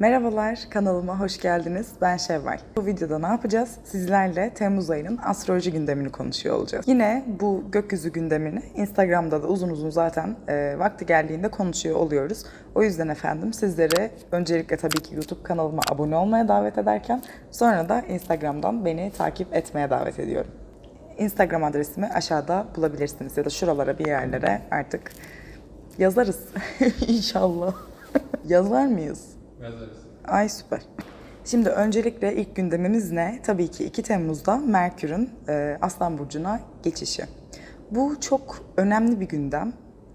Merhabalar, kanalıma hoş geldiniz. Ben Şevval. Bu videoda ne yapacağız? Sizlerle Temmuz ayının astroloji gündemini konuşuyor olacağız. Yine bu gökyüzü gündemini Instagram'da da uzun uzun zaten e, vakti geldiğinde konuşuyor oluyoruz. O yüzden efendim sizleri öncelikle tabii ki YouTube kanalıma abone olmaya davet ederken sonra da Instagram'dan beni takip etmeye davet ediyorum. Instagram adresimi aşağıda bulabilirsiniz ya da şuralara bir yerlere artık yazarız inşallah. Yazar mıyız? Ay süper. Şimdi öncelikle ilk gündemimiz ne? Tabii ki 2 Temmuz'da Merkür'ün e, Aslan Burcu'na geçişi. Bu çok önemli bir gündem.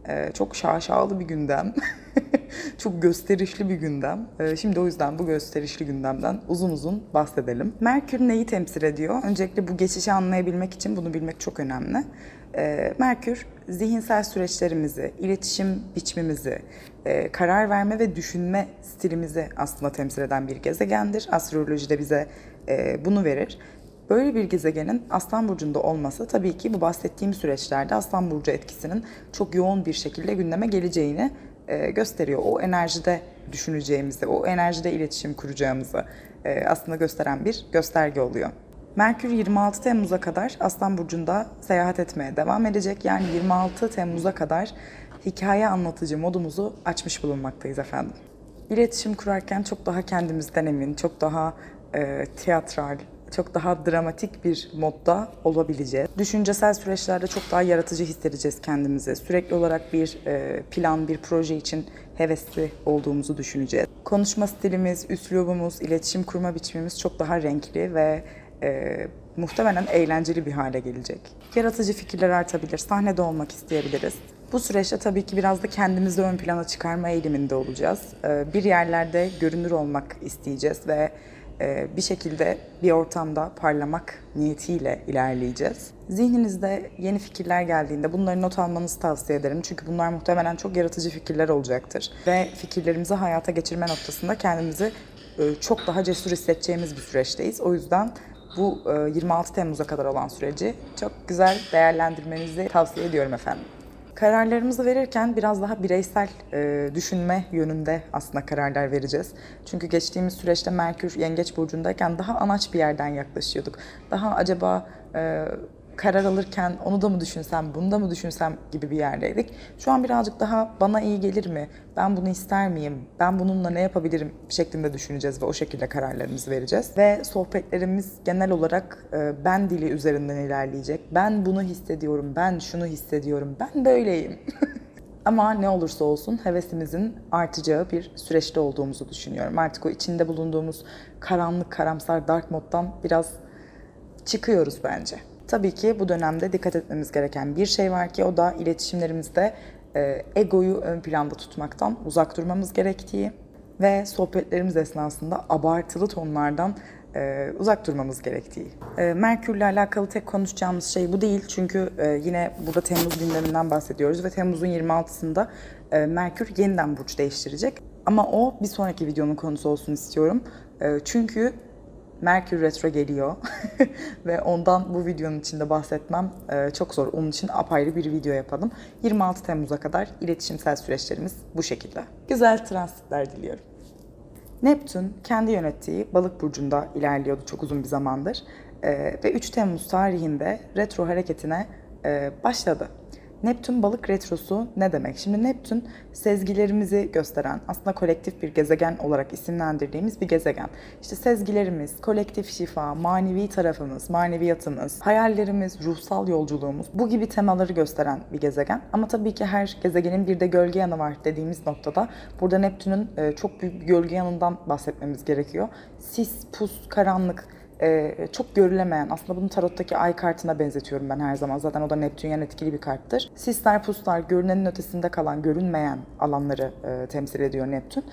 E, çok şaşalı bir gündem. çok gösterişli bir gündem. E, şimdi o yüzden bu gösterişli gündemden uzun uzun bahsedelim. Merkür neyi temsil ediyor? Öncelikle bu geçişi anlayabilmek için bunu bilmek çok önemli. E, Merkür zihinsel süreçlerimizi, iletişim biçimimizi, e, karar verme ve düşünme stilimizi aslında temsil eden bir gezegendir. Astrolojide bize e, bunu verir. Böyle bir gezegenin Aslan Burcu'nda olması tabii ki bu bahsettiğim süreçlerde Aslan Burcu etkisinin çok yoğun bir şekilde gündeme geleceğini e, gösteriyor. O enerjide düşüneceğimizi, o enerjide iletişim kuracağımızı e, aslında gösteren bir gösterge oluyor. Merkür 26 Temmuz'a kadar Aslan Burcu'nda seyahat etmeye devam edecek. Yani 26 Temmuz'a kadar hikaye anlatıcı modumuzu açmış bulunmaktayız efendim. İletişim kurarken çok daha kendimizden emin, çok daha e, tiyatral, çok daha dramatik bir modda olabileceğiz. Düşüncesel süreçlerde çok daha yaratıcı hissedeceğiz kendimizi. Sürekli olarak bir e, plan, bir proje için hevesli olduğumuzu düşüneceğiz. Konuşma stilimiz, üslubumuz, iletişim kurma biçimimiz çok daha renkli ve e, muhtemelen eğlenceli bir hale gelecek. Yaratıcı fikirler artabilir, sahnede olmak isteyebiliriz. Bu süreçte tabii ki biraz da kendimizi ön plana çıkarma eğiliminde olacağız. E, bir yerlerde görünür olmak isteyeceğiz ve bir şekilde bir ortamda parlamak niyetiyle ilerleyeceğiz. Zihninizde yeni fikirler geldiğinde bunları not almanızı tavsiye ederim. Çünkü bunlar muhtemelen çok yaratıcı fikirler olacaktır. Ve fikirlerimizi hayata geçirme noktasında kendimizi e, çok daha cesur hissedeceğimiz bir süreçteyiz. O yüzden bu 26 Temmuz'a kadar olan süreci çok güzel değerlendirmenizi tavsiye ediyorum efendim. Kararlarımızı verirken biraz daha bireysel e, düşünme yönünde aslında kararlar vereceğiz. Çünkü geçtiğimiz süreçte Merkür Yengeç Burcu'ndayken daha anaç bir yerden yaklaşıyorduk. Daha acaba e, karar alırken onu da mı düşünsem, bunu da mı düşünsem gibi bir yerdeydik. Şu an birazcık daha bana iyi gelir mi, ben bunu ister miyim, ben bununla ne yapabilirim şeklinde düşüneceğiz ve o şekilde kararlarımızı vereceğiz. Ve sohbetlerimiz genel olarak e, ben dili üzerinden ilerleyecek. Ben bunu hissediyorum, ben şunu hissediyorum, ben böyleyim. Ama ne olursa olsun hevesimizin artacağı bir süreçte olduğumuzu düşünüyorum. Artık o içinde bulunduğumuz karanlık, karamsar, dark moddan biraz çıkıyoruz bence. Tabii ki bu dönemde dikkat etmemiz gereken bir şey var ki o da iletişimlerimizde e, egoyu ön planda tutmaktan uzak durmamız gerektiği ve sohbetlerimiz esnasında abartılı tonlardan e, uzak durmamız gerektiği. E, Merkür'le alakalı tek konuşacağımız şey bu değil. Çünkü yine burada Temmuz gündeminden bahsediyoruz ve Temmuz'un 26'sında e, Merkür yeniden burç değiştirecek. Ama o bir sonraki videonun konusu olsun istiyorum. Çünkü Merkür Retro geliyor ve ondan bu videonun içinde bahsetmem e, çok zor. Onun için apayrı bir video yapalım. 26 Temmuz'a kadar iletişimsel süreçlerimiz bu şekilde. Güzel transitler diliyorum. Neptün kendi yönettiği balık burcunda ilerliyordu çok uzun bir zamandır e, ve 3 Temmuz tarihinde retro hareketine e, başladı. Neptün balık retrosu ne demek? Şimdi Neptün sezgilerimizi gösteren aslında kolektif bir gezegen olarak isimlendirdiğimiz bir gezegen. İşte sezgilerimiz, kolektif şifa, manevi tarafımız, maneviyatımız, hayallerimiz, ruhsal yolculuğumuz bu gibi temaları gösteren bir gezegen. Ama tabii ki her gezegenin bir de gölge yanı var dediğimiz noktada burada Neptün'ün e, çok büyük bir gölge yanından bahsetmemiz gerekiyor. Sis, pus, karanlık e, çok görülemeyen, aslında bunu tarottaki ay kartına benzetiyorum ben her zaman. Zaten o da Neptünyen etkili bir karttır. Sisler, puslar, görünenin ötesinde kalan, görünmeyen alanları e, temsil ediyor Neptün.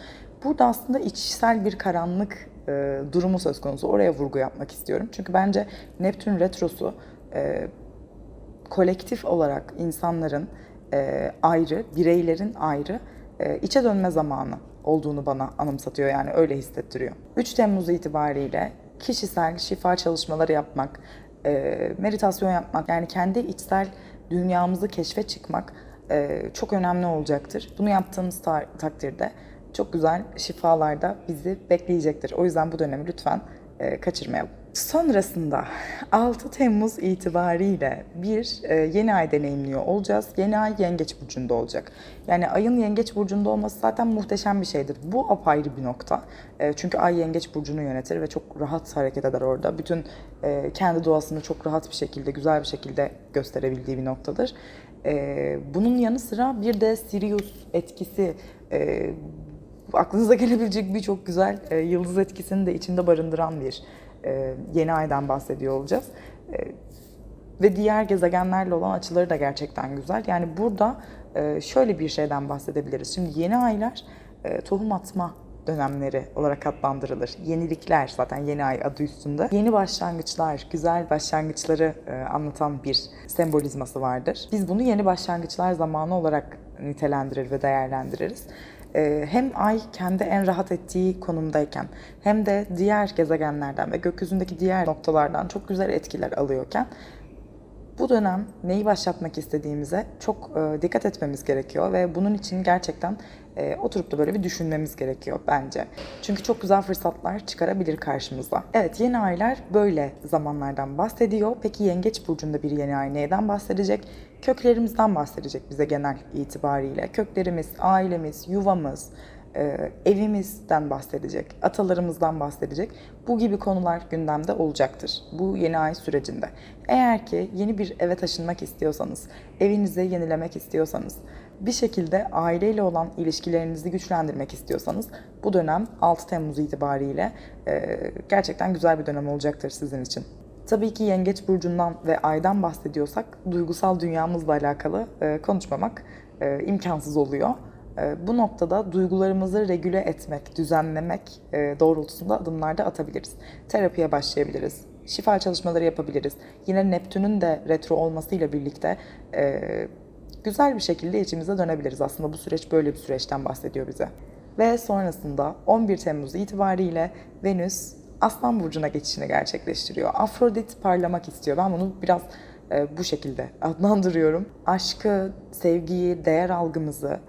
Burada aslında içsel bir karanlık e, durumu söz konusu. Oraya vurgu yapmak istiyorum. Çünkü bence Neptün retrosu e, kolektif olarak insanların e, ayrı, bireylerin ayrı e, içe dönme zamanı olduğunu bana anımsatıyor yani öyle hissettiriyor. 3 Temmuz itibariyle kişisel şifa çalışmaları yapmak, e, meditasyon yapmak yani kendi içsel dünyamızı keşfe çıkmak e, çok önemli olacaktır. Bunu yaptığımız takdirde çok güzel şifalar da bizi bekleyecektir. O yüzden bu dönemi lütfen e, kaçırmayalım. Sonrasında 6 Temmuz itibariyle bir e, yeni ay deneyimliyor olacağız. Yeni ay Yengeç Burcu'nda olacak. Yani ayın Yengeç Burcu'nda olması zaten muhteşem bir şeydir. Bu apayrı bir nokta. E, çünkü ay Yengeç Burcu'nu yönetir ve çok rahat hareket eder orada. Bütün e, kendi doğasını çok rahat bir şekilde, güzel bir şekilde gösterebildiği bir noktadır. E, bunun yanı sıra bir de Sirius etkisi e, aklınıza gelebilecek birçok güzel e, yıldız etkisini de içinde barındıran bir yeni aydan bahsediyor olacağız. E, ve diğer gezegenlerle olan açıları da gerçekten güzel. Yani burada e, şöyle bir şeyden bahsedebiliriz. Şimdi yeni aylar e, tohum atma dönemleri olarak adlandırılır. Yenilikler zaten yeni ay adı üstünde. Yeni başlangıçlar, güzel başlangıçları e, anlatan bir sembolizması vardır. Biz bunu yeni başlangıçlar zamanı olarak nitelendirir ve değerlendiririz. E, hem ay kendi en rahat ettiği konumdayken hem de diğer gezegenlerden ve gökyüzündeki diğer noktalardan çok güzel etkiler alıyorken bu dönem neyi başlatmak istediğimize çok e, dikkat etmemiz gerekiyor ve bunun için gerçekten e, oturup da böyle bir düşünmemiz gerekiyor bence. Çünkü çok güzel fırsatlar çıkarabilir karşımıza. Evet yeni aylar böyle zamanlardan bahsediyor. Peki Yengeç Burcu'nda bir yeni ay neyden bahsedecek? Köklerimizden bahsedecek bize genel itibariyle. Köklerimiz, ailemiz, yuvamız, e, evimizden bahsedecek, atalarımızdan bahsedecek. Bu gibi konular gündemde olacaktır bu yeni ay sürecinde. Eğer ki yeni bir eve taşınmak istiyorsanız, evinizi yenilemek istiyorsanız, bir şekilde aileyle olan ilişkilerinizi güçlendirmek istiyorsanız bu dönem 6 Temmuz itibariyle e, gerçekten güzel bir dönem olacaktır sizin için. Tabii ki Yengeç Burcu'ndan ve Ay'dan bahsediyorsak duygusal dünyamızla alakalı e, konuşmamak e, imkansız oluyor. E, bu noktada duygularımızı regüle etmek, düzenlemek e, doğrultusunda adımlar da atabiliriz. Terapiye başlayabiliriz, şifa çalışmaları yapabiliriz. Yine Neptün'ün de retro olmasıyla birlikte e, güzel bir şekilde içimize dönebiliriz. Aslında bu süreç böyle bir süreçten bahsediyor bize. Ve sonrasında 11 Temmuz itibariyle Venüs Aslan Burcu'na geçişini gerçekleştiriyor. Afrodit parlamak istiyor. Ben bunu biraz e, bu şekilde adlandırıyorum. Aşkı, sevgiyi, değer algımızı,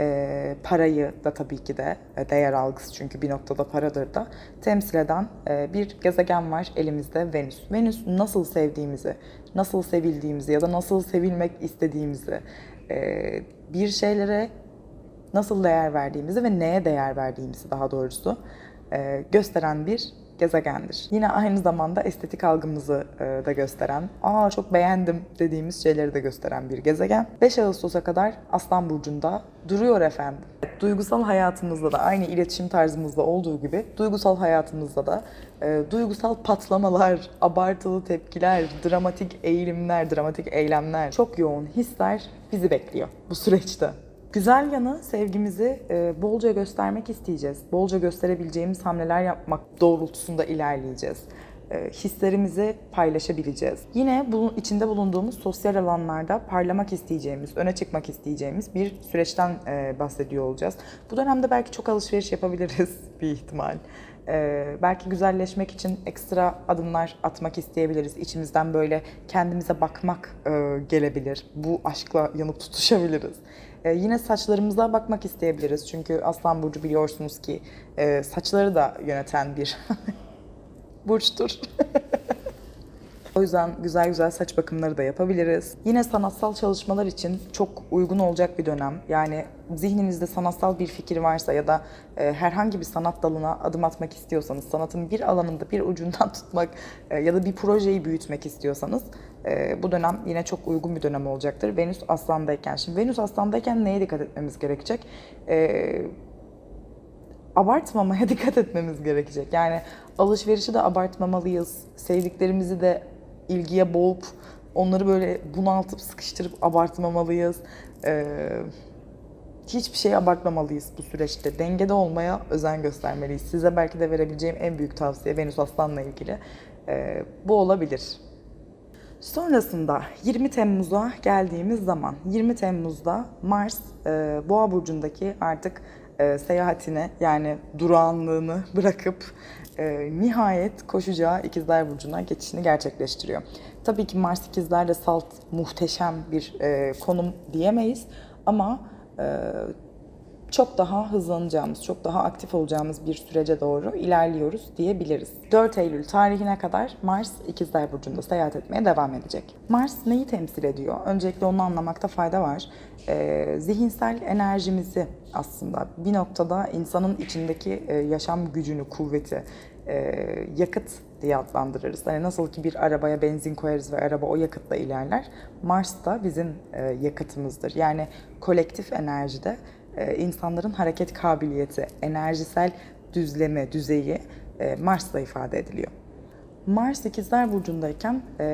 e, parayı da tabii ki de e, değer algısı çünkü bir noktada paradır da temsil eden e, bir gezegen var elimizde Venüs. Venüs nasıl sevdiğimizi, nasıl sevildiğimizi ya da nasıl sevilmek istediğimizi, e, bir şeylere nasıl değer verdiğimizi ve neye değer verdiğimizi daha doğrusu e, gösteren bir gezegendir. Yine aynı zamanda estetik algımızı e, da gösteren, aa çok beğendim dediğimiz şeyleri de gösteren bir gezegen. 5 Ağustos'a kadar Aslan Burcu'nda duruyor efendim. Duygusal hayatımızda da aynı iletişim tarzımızda olduğu gibi duygusal hayatımızda da e, duygusal patlamalar, abartılı tepkiler, dramatik eğilimler, dramatik eylemler, çok yoğun hisler bizi bekliyor bu süreçte. Güzel yanı sevgimizi e, bolca göstermek isteyeceğiz. Bolca gösterebileceğimiz hamleler yapmak doğrultusunda ilerleyeceğiz. E, hislerimizi paylaşabileceğiz. Yine bunun içinde bulunduğumuz sosyal alanlarda parlamak isteyeceğimiz, öne çıkmak isteyeceğimiz bir süreçten e, bahsediyor olacağız. Bu dönemde belki çok alışveriş yapabiliriz bir ihtimal. Ee, belki güzelleşmek için ekstra adımlar atmak isteyebiliriz. İçimizden böyle kendimize bakmak e, gelebilir. Bu aşkla yanıp tutuşabiliriz. E, yine saçlarımıza bakmak isteyebiliriz. Çünkü Aslan Burcu biliyorsunuz ki e, saçları da yöneten bir burçtur. O yüzden güzel güzel saç bakımları da yapabiliriz. Yine sanatsal çalışmalar için çok uygun olacak bir dönem. Yani zihninizde sanatsal bir fikir varsa ya da e, herhangi bir sanat dalına adım atmak istiyorsanız, sanatın bir alanında bir ucundan tutmak e, ya da bir projeyi büyütmek istiyorsanız e, bu dönem yine çok uygun bir dönem olacaktır. Venüs Aslan'dayken. Şimdi Venüs Aslan'dayken neye dikkat etmemiz gerekecek? E, abartmamaya dikkat etmemiz gerekecek. Yani alışverişi de abartmamalıyız. Sevdiklerimizi de ilgiye boğup onları böyle bunaltıp sıkıştırıp abartmamalıyız. Ee, hiçbir şey abartmamalıyız bu süreçte. Dengede olmaya özen göstermeliyiz. Size belki de verebileceğim en büyük tavsiye Venüs Aslan'la ilgili e, bu olabilir. Sonrasında 20 Temmuz'a geldiğimiz zaman 20 Temmuz'da Mars e, Boğa burcundaki artık e, seyahatine yani durağanlığını bırakıp e, nihayet koşacağı İkizler Burcu'na geçişini gerçekleştiriyor. Tabii ki Mars İkizler'le salt muhteşem bir e, konum diyemeyiz ama e, çok daha hızlanacağımız, çok daha aktif olacağımız bir sürece doğru ilerliyoruz diyebiliriz. 4 Eylül tarihine kadar Mars İkizler Burcu'nda seyahat etmeye devam edecek. Mars neyi temsil ediyor? Öncelikle onu anlamakta fayda var. Ee, zihinsel enerjimizi aslında bir noktada insanın içindeki e, yaşam gücünü, kuvveti, yakıt diye adlandırırız. Hani nasıl ki bir arabaya benzin koyarız ve araba o yakıtla ilerler. Mars da bizim e, yakıtımızdır. Yani kolektif enerjide e, insanların hareket kabiliyeti, enerjisel düzleme, düzeyi e, Mars'la ifade ediliyor. Mars ikizler burcundayken e,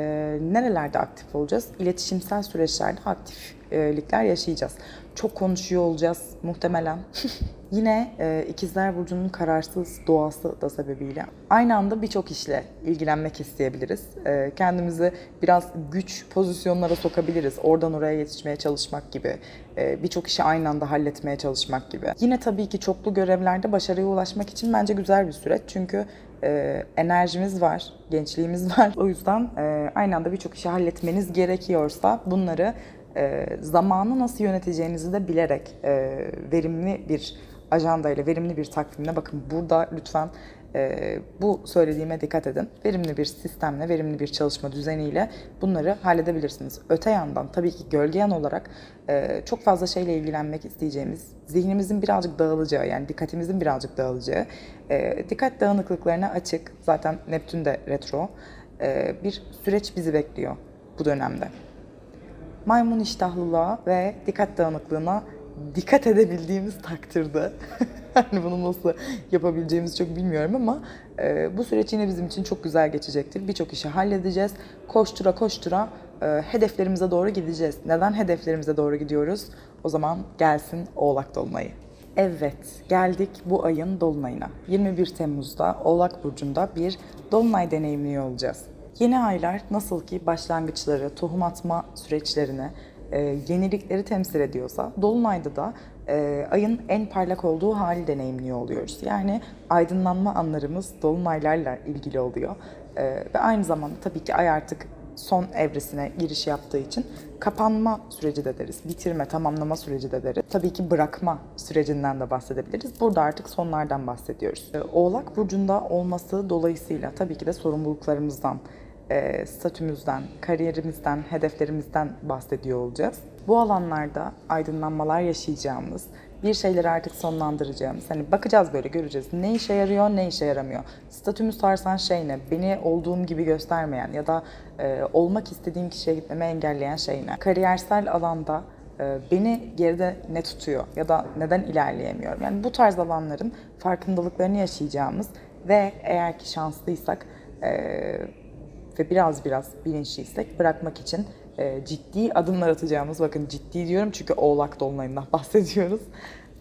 nerelerde aktif olacağız? İletişimsel süreçlerde aktiflikler yaşayacağız. Çok konuşuyor olacağız muhtemelen. Yine e, ikizler burcunun kararsız doğası da sebebiyle aynı anda birçok işle ilgilenmek isteyebiliriz. E, kendimizi biraz güç pozisyonlara sokabiliriz. Oradan oraya yetişmeye çalışmak gibi, e, birçok işi aynı anda halletmeye çalışmak gibi. Yine tabii ki çoklu görevlerde başarıya ulaşmak için bence güzel bir süreç. Çünkü e, enerjimiz var, gençliğimiz var. O yüzden e, aynı anda birçok işi halletmeniz gerekiyorsa bunları e, zamanı nasıl yöneteceğinizi de bilerek e, verimli bir ajandayla, verimli bir takvimle bakın burada lütfen e, bu söylediğime dikkat edin. Verimli bir sistemle, verimli bir çalışma düzeniyle bunları halledebilirsiniz. Öte yandan tabii ki gölgeyen olarak e, çok fazla şeyle ilgilenmek isteyeceğimiz, zihnimizin birazcık dağılacağı yani dikkatimizin birazcık dağılacağı, e, dikkat dağınıklıklarına açık, zaten Neptün de retro, e, bir süreç bizi bekliyor bu dönemde. Maymun iştahlılığa ve dikkat dağınıklığına dikkat edebildiğimiz takdirde hani bunu nasıl yapabileceğimizi çok bilmiyorum ama e, bu süreç yine bizim için çok güzel geçecektir. Birçok işi halledeceğiz. Koştura koştura e, hedeflerimize doğru gideceğiz. Neden hedeflerimize doğru gidiyoruz? O zaman gelsin Oğlak Dolunay'ı. Evet, geldik bu ayın dolunayına. 21 Temmuz'da Oğlak Burcu'nda bir dolunay deneyimliyor olacağız. Yeni aylar nasıl ki başlangıçları, tohum atma süreçlerini, e, yenilikleri temsil ediyorsa Dolunay'da da e, ayın en parlak olduğu hali deneyimliyor oluyoruz. Yani aydınlanma anlarımız Dolunaylarla ilgili oluyor. E, ve aynı zamanda tabii ki ay artık son evresine giriş yaptığı için kapanma süreci de deriz. Bitirme, tamamlama süreci de deriz. Tabii ki bırakma sürecinden de bahsedebiliriz. Burada artık sonlardan bahsediyoruz. E, Oğlak Burcu'nda olması dolayısıyla tabii ki de sorumluluklarımızdan, e, statümüzden, kariyerimizden, hedeflerimizden bahsediyor olacağız. Bu alanlarda aydınlanmalar yaşayacağımız, bir şeyleri artık sonlandıracağımız, hani bakacağız böyle göreceğiz. Ne işe yarıyor, ne işe yaramıyor. Statümü sarsan şey ne? Beni olduğum gibi göstermeyen ya da e, olmak istediğim kişiye gitmemi engelleyen şey ne? Kariyersel alanda e, beni geride ne tutuyor ya da neden ilerleyemiyorum? Yani bu tarz alanların farkındalıklarını yaşayacağımız ve eğer ki şanslıysak e, ve biraz biraz bilinçliysek bırakmak için e, ciddi adımlar atacağımız, bakın ciddi diyorum çünkü Oğlak Dolunay'ından bahsediyoruz.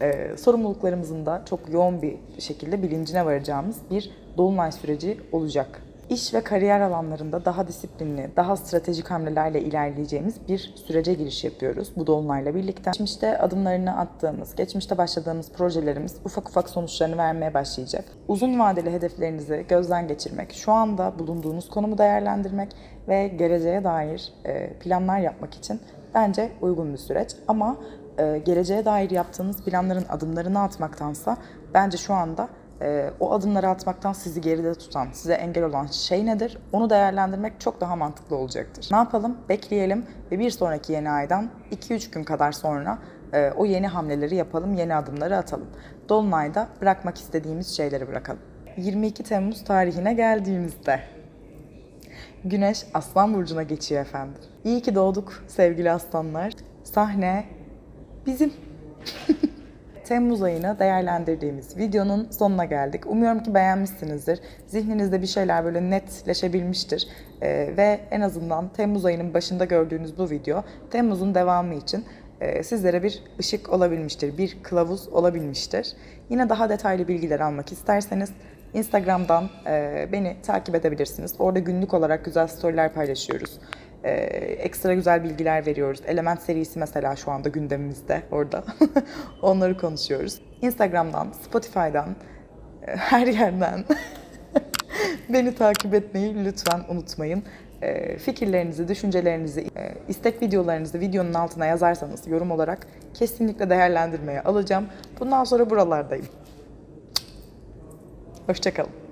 E, sorumluluklarımızın da çok yoğun bir şekilde bilincine varacağımız bir Dolunay süreci olacak. İş ve kariyer alanlarında daha disiplinli, daha stratejik hamlelerle ilerleyeceğimiz bir sürece giriş yapıyoruz bu dolunayla birlikte. Geçmişte adımlarını attığımız, geçmişte başladığımız projelerimiz ufak ufak sonuçlarını vermeye başlayacak. Uzun vadeli hedeflerinizi gözden geçirmek, şu anda bulunduğunuz konumu değerlendirmek ve geleceğe dair e, planlar yapmak için bence uygun bir süreç. Ama e, geleceğe dair yaptığınız planların adımlarını atmaktansa bence şu anda e, o adımları atmaktan sizi geride tutan, size engel olan şey nedir? Onu değerlendirmek çok daha mantıklı olacaktır. Ne yapalım? Bekleyelim ve bir sonraki yeni aydan 2-3 gün kadar sonra e, o yeni hamleleri yapalım, yeni adımları atalım. Dolunay'da bırakmak istediğimiz şeyleri bırakalım. 22 Temmuz tarihine geldiğimizde Güneş Aslan Burcu'na geçiyor efendim. İyi ki doğduk sevgili aslanlar. Sahne bizim. Temmuz ayını değerlendirdiğimiz videonun sonuna geldik. Umuyorum ki beğenmişsinizdir. Zihninizde bir şeyler böyle netleşebilmiştir. Ee, ve en azından Temmuz ayının başında gördüğünüz bu video Temmuz'un devamı için e, sizlere bir ışık olabilmiştir, bir kılavuz olabilmiştir. Yine daha detaylı bilgiler almak isterseniz Instagram'dan e, beni takip edebilirsiniz. Orada günlük olarak güzel storyler paylaşıyoruz. E, ekstra güzel bilgiler veriyoruz. Element serisi mesela şu anda gündemimizde orada. Onları konuşuyoruz. Instagram'dan, Spotify'dan, e, her yerden beni takip etmeyi lütfen unutmayın. e, fikirlerinizi, düşüncelerinizi, e, istek videolarınızı videonun altına yazarsanız yorum olarak kesinlikle değerlendirmeye alacağım. Bundan sonra buralardayım. Hoşçakalın.